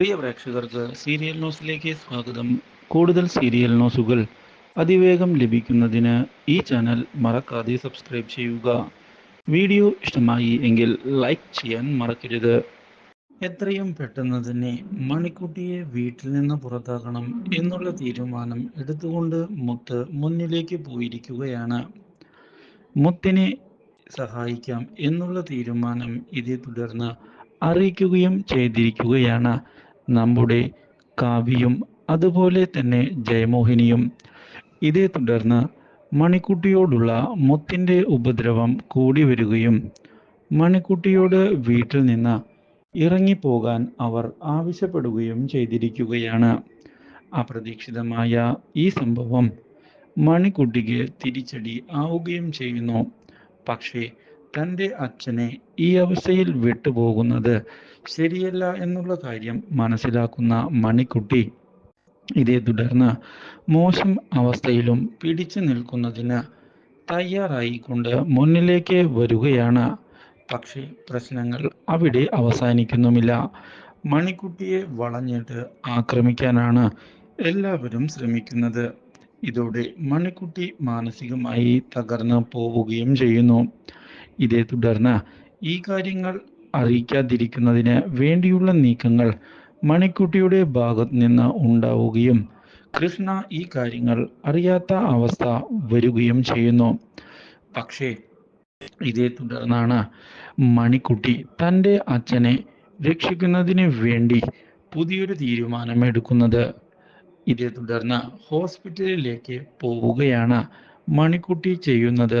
പ്രിയ പ്രേക്ഷകർക്ക് സീരിയൽ ന്യൂസിലേക്ക് സ്വാഗതം. കൂടുതൽ സീരിയൽ ന്യൂസുകൾ അതിവേഗം ലഭിക്കുന്നതിന് ഈ ചാനൽ മറക്കാതെ സബ്സ്ക്രൈബ് ചെയ്യുക. വീഡിയോ ഇഷ്ടമായി എങ്കിൽ ലൈക്ക് ചെയ്യാൻ മറക്കരുത്. എത്രയും പെട്ടെന്ന് തന്നെ മണിക്കുട്ടിയെ വീട്ടിൽ നിന്ന് പുറത്താക്കണം എന്നുള്ള തീരുമാനം എടുത്തുകൊണ്ട് മുത്ത് മുന്നിലേക്ക് പോയിരിക്കുകയാണ്. മുത്തിനെ സഹായിക്കാം എന്നുള്ള തീരുമാനം ഇതേ തുടർന്ന് അറിയിക്കുകയും ചെയ്തിരിക്കുകയാണ്. നമ്മുടെ കാവ്യയും അതുപോലെ തന്നെ ജയമോഹിനിയും. ഇതേ തുടർന്ന് മണിക്കുട്ടിയോടുള്ള മുത്തിന്റെ ഉപദ്രവം കൂടി വരികയും മണിക്കുട്ടിയോട് വീട്ടിൽ നിന്ന് ഇറങ്ങിപ്പോകാൻ അവർ ആവശ്യപ്പെടുകയും ചെയ്തിരിക്കുകയാണ്. അപ്രതീക്ഷിതമായ ഈ സംഭവം മണിക്കുട്ടിക്ക് തിരിച്ചടി ആവുകയും ചെയ്യുന്നു. പക്ഷേ തന്റെ അച്ഛനെ ഈ അവസ്ഥയിൽ വിട്ടുപോകുന്നത് ശരിയല്ല എന്നുള്ള കാര്യം മനസ്സിലാക്കുന്ന മണിക്കുട്ടി ഇതേ തുടർന്ന് മോശം അവസ്ഥയിലും പിടിച്ചു നിൽക്കുന്നതിന് തയ്യാറായിക്കൊണ്ട് മുന്നിലേക്ക് വരികയാണ്. പക്ഷേ പ്രശ്നങ്ങൾ അവിടെ അവസാനിക്കുന്നുമില്ല. മണിക്കുട്ടിയെ വളഞ്ഞിട്ട് ആക്രമിക്കാനാണ് എല്ലാവരും ശ്രമിക്കുന്നത്. ഇതോടെ മണിക്കുട്ടി മാനസികമായി തകർന്നു പോവുകയും ചെയ്യുന്നു. ഇതേ തുടർന്ന് ഈ കാര്യങ്ങൾ അറിയിക്കാതിരിക്കുന്നതിന് വേണ്ടിയുള്ള നീക്കങ്ങൾ മണിക്കുട്ടിയുടെ ഭാഗത്ത് നിന്ന് ഉണ്ടാവുകയും കൃഷ്ണ ഈ കാര്യങ്ങൾ അറിയാത്ത അവസ്ഥ വരികയും ചെയ്യുന്നു. പക്ഷേ ഇതേ തുടർന്നാണ് മണിക്കുട്ടി തന്റെ അച്ഛനെ രക്ഷിക്കുന്നതിന് വേണ്ടി പുതിയൊരു തീരുമാനമെടുക്കുന്നത്. ഇതേ തുടർന്ന് ഹോസ്പിറ്റലിലേക്ക് പോവുകയാണ് മണിക്കുട്ടി ചെയ്യുന്നത്.